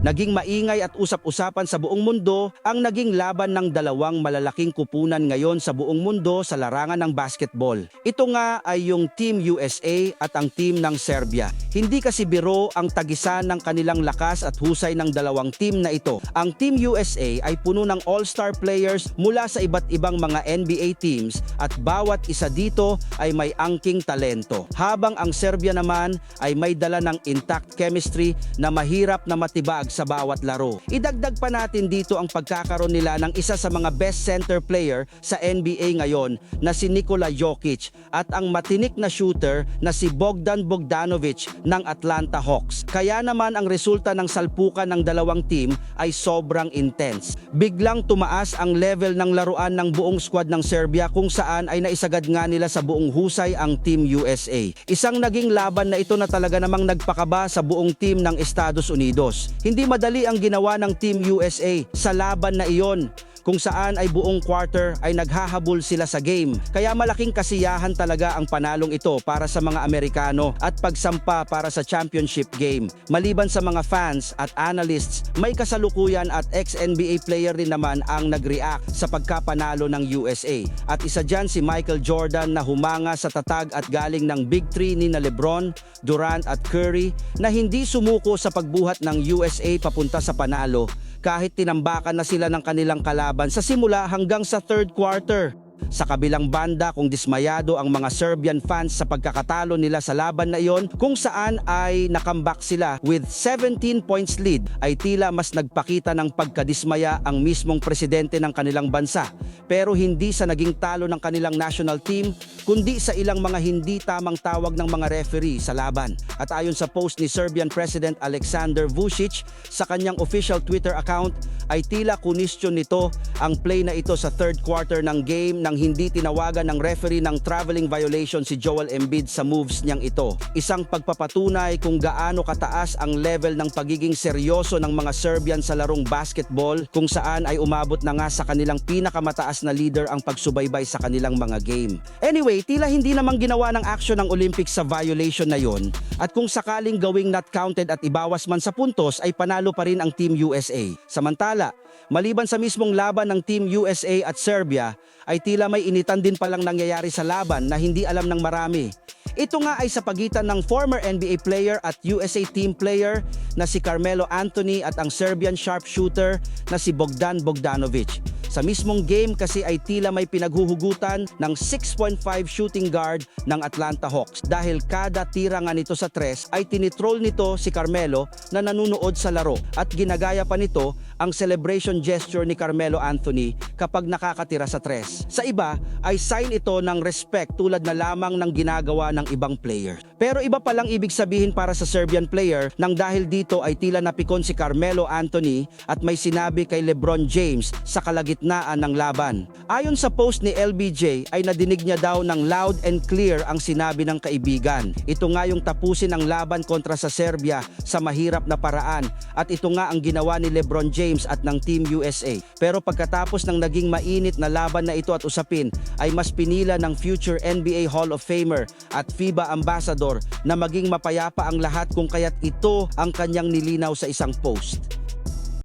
Naging maingay at usap-usapan sa buong mundo ang naging laban ng dalawang malalaking kupunan ngayon sa buong mundo sa larangan ng basketball. Ito nga ay yung Team USA at ang team ng Serbia. Hindi kasi biro ang tagisan ng kanilang lakas at husay ng dalawang team na ito. Ang Team USA ay puno ng all-star players mula sa iba't ibang mga NBA teams at bawat isa dito ay may angking talento. Habang ang Serbia naman ay may dala ng intact chemistry na mahirap na matibag sa bawat laro. Idagdag pa natin dito ang pagkakaroon nila ng isa sa mga best center player sa NBA ngayon na si Nikola Jokic at ang matinik na shooter na si Bogdan Bogdanovic ng Atlanta Hawks. Kaya naman ang resulta ng salpukan ng dalawang team ay sobrang intense. Biglang tumaas ang level ng laruan ng buong squad ng Serbia kung saan ay naisagad nga nila sa buong husay ang Team USA. Isang naging laban na ito na talaga namang nagpakaba sa buong team ng Estados Unidos. Hindi madali ang ginawa ng Team USA sa laban na iyon kung saan ay buong quarter ay naghahabol sila sa game. Kaya malaking kasiyahan talaga ang panalong ito para sa mga Amerikano at pagsampa para sa championship game. Maliban sa mga fans at analysts, may kasalukuyan at ex-NBA player din naman ang nag-react sa pagkapanalo ng USA. At isa dyan si Michael Jordan na humanga sa tatag at galing ng Big Three ni na Lebron, Durant at Curry na hindi sumuko sa pagbuhat ng USA papunta sa panalo kahit tinambakan na sila ng kanilang kalaban sa simula hanggang sa third quarter. Sa kabilang banda kung dismayado ang mga Serbian fans sa pagkakatalo nila sa laban na iyon kung saan ay nakambak sila with 17 points lead ay tila mas nagpakita ng pagkadismaya ang mismong presidente ng kanilang bansa pero hindi sa naging talo ng kanilang national team kundi sa ilang mga hindi tamang tawag ng mga referee sa laban. At ayon sa post ni Serbian President Alexander Vucic sa kanyang official Twitter account ay tila kunisyon nito ang play na ito sa third quarter ng game nang hindi tinawagan ng referee ng traveling violation si Joel Embiid sa moves niyang ito. Isang pagpapatunay kung gaano kataas ang level ng pagiging seryoso ng mga Serbian sa larong basketball kung saan ay umabot na nga sa kanilang pinakamataas na leader ang pagsubaybay sa kanilang mga game. Anyway, tila hindi namang ginawa ng action ng Olympics sa violation na yon at kung sakaling gawing not counted at ibawas man sa puntos ay panalo pa rin ang Team USA. Samantala, maliban sa mismong laban ng Team USA at Serbia, ay tila may initan din palang nangyayari sa laban na hindi alam ng marami. Ito nga ay sa pagitan ng former NBA player at USA team player na si Carmelo Anthony at ang Serbian sharpshooter na si Bogdan Bogdanovic. Sa mismong game kasi ay tila may pinaghuhugutan ng 6.5 shooting guard ng Atlanta Hawks. Dahil kada tira nga nito sa tres ay tinitroll nito si Carmelo na nanunood sa laro. At ginagaya pa nito ang celebration gesture ni Carmelo Anthony kapag nakakatira sa tres. Sa iba ay sign ito ng respect tulad na lamang ng ginagawa ng ibang player. Pero iba palang ibig sabihin para sa Serbian player nang dahil dito ay tila napikon si Carmelo Anthony at may sinabi kay LeBron James sa kalagitnaan ng laban. Ayon sa post ni LBJ ay nadinig niya daw ng loud and clear ang sinabi ng kaibigan. Ito nga yung tapusin ang laban kontra sa Serbia sa mahirap na paraan at ito nga ang ginawa ni LeBron James at ng Team USA. Pero pagkatapos ng naging mainit na laban na ito at usapin ay mas pinila ng future NBA Hall of Famer at FIBA Ambassador na maging mapayapa ang lahat kung kaya't ito ang kanyang nilinaw sa isang post.